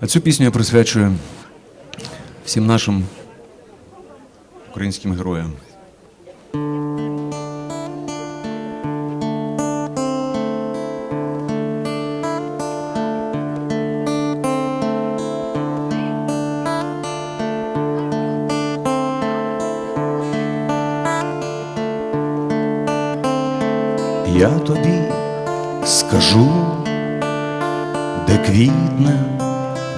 А цю пісню я присвячую всім нашим українським героям. Я тобі скажу, де квітне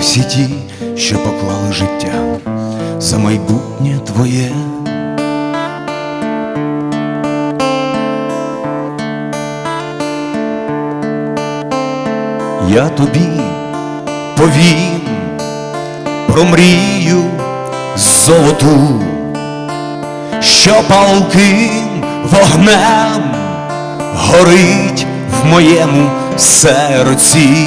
всі ті, що поклали життя за майбутнє твоє. Я тобі повім про мрію золоту, що палким вогнем горить в моєму серці,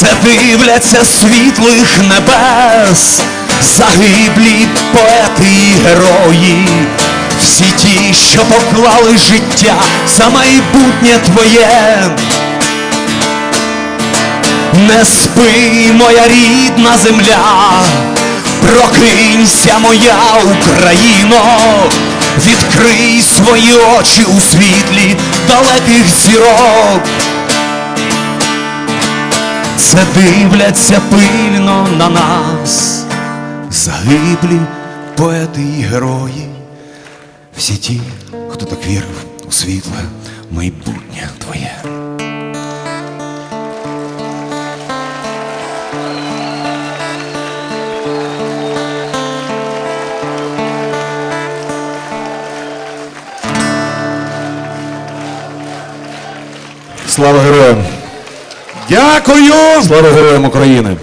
Це дивляться світлих небес, загиблі поети і герої, всі ті, що поклали життя за майбутнє твоє. Не спи, моя рідна земля, прокинься, моя Україно, відкрий свої очі у світлі далеких зірок. Це дивляться пильно на нас, загиблі поети і герої, всі ті, хто так вірив у світле майбутнє твоє. Слава героям! Дякую! Слава героям України!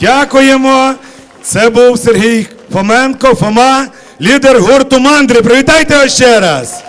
Дякуємо! Це був Сергій Фоменко, Фома, лідер гурту Мандри. Привітайте його ще раз!